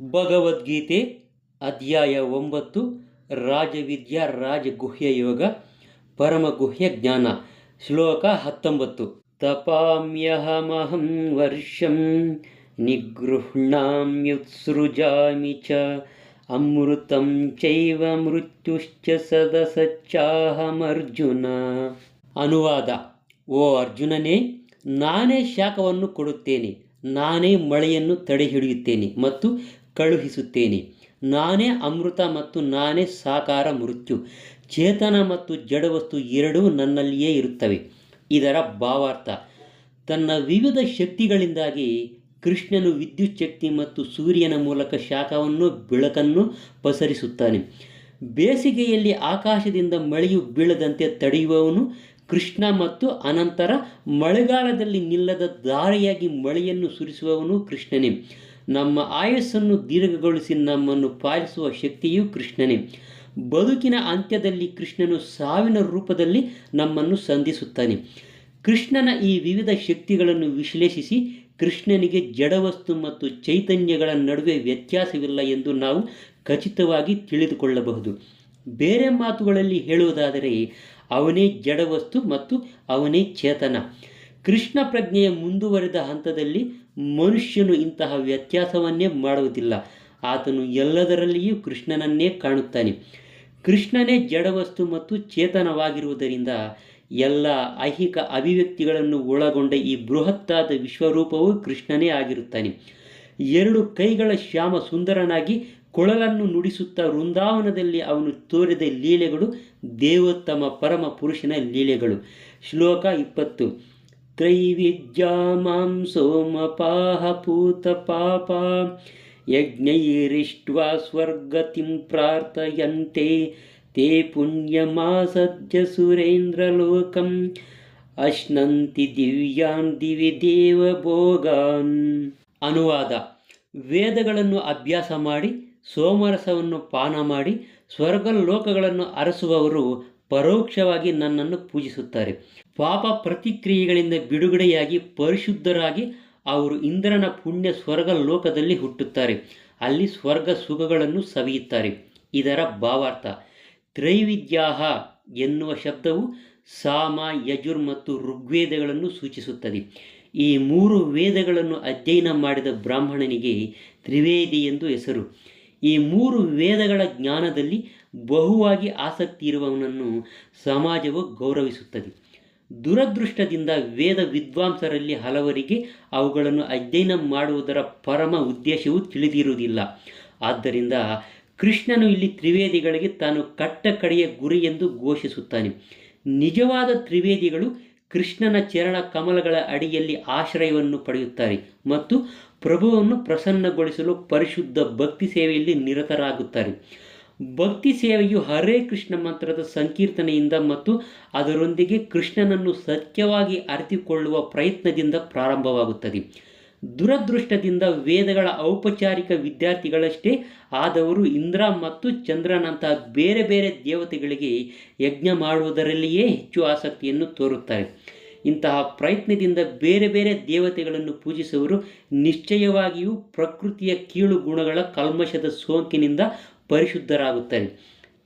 ಭಗವದ್ಗೀತೆ ಅಧ್ಯಾಯ ಒಂಬತ್ತು, ರಾಜವಿದ್ಯಾ ರಾಜಗುಹ್ಯ ಯೋಗ, ಪರಮಗುಹ್ಯ ಜ್ಞಾನ, ಶ್ಲೋಕ ಹತ್ತೊಂಬತ್ತು. ತಪಾಮ್ಯಹಮಹಂ ವರ್ಷಂ ನಿಗೃಹ್ಣಾಮ್ಯುತ್ಸೃಜಾಮಿ ಚ, ಅಮೃತಂ ಚೈವ ಮೃತ್ಯುಶ್ಚ ಸದಸಚ್ಚಾಹಮರ್ಜುನ. ಅನುವಾದ, ಓ ಅರ್ಜುನನೇ, ನಾನೇ ಶಾಖವನ್ನು ಕೊಡುತ್ತೇನೆ, ನಾನೇ ಮಳೆಯನ್ನು ತಡೆಹಿಡಿಯುತ್ತೇನೆ ಮತ್ತು ಕಳುಹಿಸುತ್ತೇನೆ. ನಾನೇ ಅಮೃತ ಮತ್ತು ನಾನೇ ಸಾಕಾರ ಮೃತ್ಯು. ಚೇತನ ಮತ್ತು ಜಡವಸ್ತು ಎರಡೂ ನನ್ನಲ್ಲಿಯೇ ಇರುತ್ತವೆ. ಇದರ ಭಾವಾರ್ಥ, ತನ್ನ ವಿವಿಧ ಶಕ್ತಿಗಳಿಂದಾಗಿ ಕೃಷ್ಣನು ವಿದ್ಯುತ್ ಶಕ್ತಿ ಮತ್ತು ಸೂರ್ಯನ ಮೂಲಕ ಶಾಖವನ್ನು, ಬೆಳಕನ್ನು ಪಸರಿಸುತ್ತಾನೆ. ಬೇಸಿಗೆಯಲ್ಲಿ ಆಕಾಶದಿಂದ ಮಳೆಯು ಬೀಳದಂತೆ ತಡೆಯುವವನು ಕೃಷ್ಣ ಮತ್ತು ಅನಂತರ ಮಳೆಗಾಲದಲ್ಲಿ ನಿಲ್ಲದ ದಾರಿಯಾಗಿ ಮಳೆಯನ್ನು ಸುರಿಸುವವನು ಕೃಷ್ಣನೇ. ನಮ್ಮ ಆಯಸ್ಸನ್ನು ದೀರ್ಘಗೊಳಿಸಿ ನಮ್ಮನ್ನು ಪಾಲಿಸುವ ಶಕ್ತಿಯು ಕೃಷ್ಣನೇ. ಬದುಕಿನ ಅಂತ್ಯದಲ್ಲಿ ಕೃಷ್ಣನು ಸಾವಿನ ರೂಪದಲ್ಲಿ ನಮ್ಮನ್ನು ಸಂಧಿಸುತ್ತಾನೆ. ಕೃಷ್ಣನ ಈ ವಿವಿಧ ಶಕ್ತಿಗಳನ್ನು ವಿಶ್ಲೇಷಿಸಿ ಕೃಷ್ಣನಿಗೆ ಜಡವಸ್ತು ಮತ್ತು ಚೈತನ್ಯಗಳ ನಡುವೆ ವ್ಯತ್ಯಾಸವಿಲ್ಲ ಎಂದು ನಾವು ಖಚಿತವಾಗಿ ತಿಳಿದುಕೊಳ್ಳಬಹುದು. ಬೇರೆ ಮಾತುಗಳಲ್ಲಿ ಹೇಳುವುದಾದರೆ, ಅವನೇ ಜಡವಸ್ತು ಮತ್ತು ಅವನೇ ಚೇತನ. ಕೃಷ್ಣ ಪ್ರಜ್ಞೆಯ ಮುಂದುವರೆದ ಹಂತದಲ್ಲಿ ಮನುಷ್ಯನು ಇಂತಹ ವ್ಯತ್ಯಾಸವನ್ನೇ ಮಾಡುವುದಿಲ್ಲ. ಆತನು ಎಲ್ಲದರಲ್ಲಿಯೂ ಕೃಷ್ಣನನ್ನೇ ಕಾಣುತ್ತಾನೆ. ಕೃಷ್ಣನೇ ಜಡವಸ್ತು ಮತ್ತು ಚೇತನವಾಗಿರುವುದರಿಂದ ಎಲ್ಲ ಐಹಿಕ ಅಭಿವ್ಯಕ್ತಿಗಳನ್ನು ಒಳಗೊಂಡ ಈ ಬೃಹತ್ತಾದ ವಿಶ್ವರೂಪವು ಕೃಷ್ಣನೇ ಆಗಿರುತ್ತಾನೆ. ಎರಡು ಕೈಗಳ ಶ್ಯಾಮ ಸುಂದರನಾಗಿ ಕೊಳಲನ್ನು ನುಡಿಸುತ್ತಾ ವೃಂದಾವನದಲ್ಲಿ ಅವನು ತೋರಿದ ಲೀಲೆಗಳು ದೇವೋತ್ತಮ ಪರಮ ಪುರುಷನ ಲೀಲೆಗಳು. ಶ್ಲೋಕ ಇಪ್ಪತ್ತು. ತ್ರೈವಿದ್ಯಾ ಮಾಂ ಸೋಮಪಾಹ ಪೂತ ಪಾಪ ಯಜ್ಞೈರಿಷ್ಟ್ವಾ ಸ್ವರ್ಗತಿಂ ಪ್ರಾರ್ಥಯಂತೆ ತೇ ಪುಣ್ಯಮಾಸದ್ಯ ಸುರೇಂದ್ರಲೋಕಂ ಅಶ್ನಂತಿ ದಿವ್ಯಾನ್ ದಿವಿ ದೇವ ಭೋಗಾನ್ ಅನುವಾದ ವೇದಗಳನ್ನು ಅಭ್ಯಾಸ ಮಾಡಿ, ಸೋಮರಸವನ್ನು ಪಾನ ಮಾಡಿ ಸ್ವರ್ಗ ಲೋಕಗಳನ್ನು ಅರಸುವವರು ಪರೋಕ್ಷವಾಗಿ ನನ್ನನ್ನು ಪೂಜಿಸುತ್ತಾರೆ. ಪಾಪ ಪ್ರತಿಕ್ರಿಯೆಗಳಿಂದ ಬಿಡುಗಡೆಯಾಗಿ ಪರಿಶುದ್ಧರಾಗಿ ಅವರು ಇಂದ್ರನ ಪುಣ್ಯ ಸ್ವರ್ಗ ಲೋಕದಲ್ಲಿ ಹುಟ್ಟುತ್ತಾರೆ. ಅಲ್ಲಿ ಸ್ವರ್ಗ ಸುಖಗಳನ್ನು ಸವಿಯುತ್ತಾರೆ. ಇದರ ಭಾವಾರ್ಥ, ತ್ರೈವಿದ್ಯಾಹ ಎನ್ನುವ ಶಬ್ದವು ಸಾಮ, ಯಜುರ್ ಮತ್ತು ಋಗ್ವೇದಗಳನ್ನು ಸೂಚಿಸುತ್ತದೆ. ಈ ಮೂರು ವೇದಗಳನ್ನು ಅಧ್ಯಯನ ಮಾಡಿದ ಬ್ರಾಹ್ಮಣನಿಗೆ ತ್ರಿವೇದಿ ಎಂದು ಹೆಸರು. ಈ ಮೂರು ವೇದಗಳ ಜ್ಞಾನದಲ್ಲಿ ಬಹುವಾಗಿ ಆಸಕ್ತಿ ಇರುವವನನ್ನು ಸಮಾಜವು ಗೌರವಿಸುತ್ತದೆ. ದುರದೃಷ್ಟದಿಂದ ವೇದ ವಿದ್ವಾಂಸರಲ್ಲಿ ಹಲವರಿಗೆ ಅವುಗಳನ್ನು ಅಧ್ಯಯನ ಮಾಡುವುದರ ಪರಮ ಉದ್ದೇಶವು ತಿಳಿದಿರುವುದಿಲ್ಲ. ಆದ್ದರಿಂದ ಕೃಷ್ಣನು ಇಲ್ಲಿ ತ್ರಿವೇದಿಗಳಿಗೆ ತಾನು ಕಟ್ಟ ಕಡೆಯ ಗುರಿ ಎಂದು ಘೋಷಿಸುತ್ತಾನೆ. ನಿಜವಾದ ತ್ರಿವೇದಿಗಳು ಕೃಷ್ಣನ ಚರಣ ಕಮಲಗಳ ಅಡಿಯಲ್ಲಿ ಆಶ್ರಯವನ್ನು ಪಡೆಯುತ್ತಾರೆ ಮತ್ತು ಪ್ರಭುವನ್ನು ಪ್ರಸನ್ನಗೊಳಿಸಲು ಪರಿಶುದ್ಧ ಭಕ್ತಿ ಸೇವೆಯಲ್ಲಿ ನಿರತರಾಗುತ್ತಾರೆ. ಭಕ್ತಿ ಸೇವೆಯು ಹರೇ ಕೃಷ್ಣ ಮಂತ್ರದ ಸಂಕೀರ್ತನೆಯಿಂದ ಮತ್ತು ಅದರೊಂದಿಗೆ ಕೃಷ್ಣನನ್ನು ಸತ್ಯವಾಗಿ ಅರಿತುಕೊಳ್ಳುವ ಪ್ರಯತ್ನದಿಂದ ಪ್ರಾರಂಭವಾಗುತ್ತದೆ. ದುರದೃಷ್ಟದಿಂದ ವೇದಗಳ ಔಪಚಾರಿಕ ವಿದ್ಯಾರ್ಥಿಗಳಷ್ಟೇ ಆದವರು ಇಂದ್ರ ಮತ್ತು ಚಂದ್ರನಂತಹ ಬೇರೆ ಬೇರೆ ದೇವತೆಗಳಿಗೆ ಯಜ್ಞ ಮಾಡುವುದರಲ್ಲಿಯೇ ಹೆಚ್ಚು ಆಸಕ್ತಿಯನ್ನು ತೋರುತ್ತಾರೆ. ಇಂತಹ ಪ್ರಯತ್ನದಿಂದ ಬೇರೆ ಬೇರೆ ದೇವತೆಗಳನ್ನು ಪೂಜಿಸುವರು ನಿಶ್ಚಯವಾಗಿಯೂ ಪ್ರಕೃತಿಯ ಕೀಳು ಗುಣಗಳ ಕಲ್ಮಶದ ಸೋಂಕಿನಿಂದ ಪರಿಶುದ್ಧರಾಗುತ್ತಾರೆ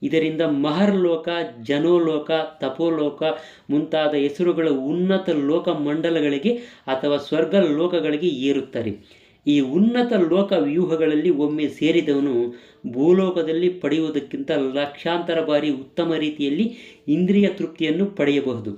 ಇದರಿಂದ ಮಹರ್ಲೋಕ, ಜನೋಲೋಕ, ತಪೋಲೋಕ ಮುಂತಾದ ಹೆಸರುಗಳ ಉನ್ನತ ಲೋಕ ಮಂಡಲಗಳಿಗೆ ಅಥವಾ ಸ್ವರ್ಗ ಲೋಕಗಳಿಗೆ ಏರುತ್ತಾರೆ ಈ ಉನ್ನತ ಲೋಕ ವ್ಯೂಹಗಳಲ್ಲಿ ಒಮ್ಮೆ ಸೇರಿದವನು ಭೂಲೋಕದಲ್ಲಿ ಪಡೆಯುವುದಕ್ಕಿಂತ ಲಕ್ಷಾಂತರ ಬಾರಿ ಉತ್ತಮ ರೀತಿಯಲ್ಲಿ ಇಂದ್ರಿಯ ತೃಪ್ತಿಯನ್ನು ಪಡೆಯಬಹುದು.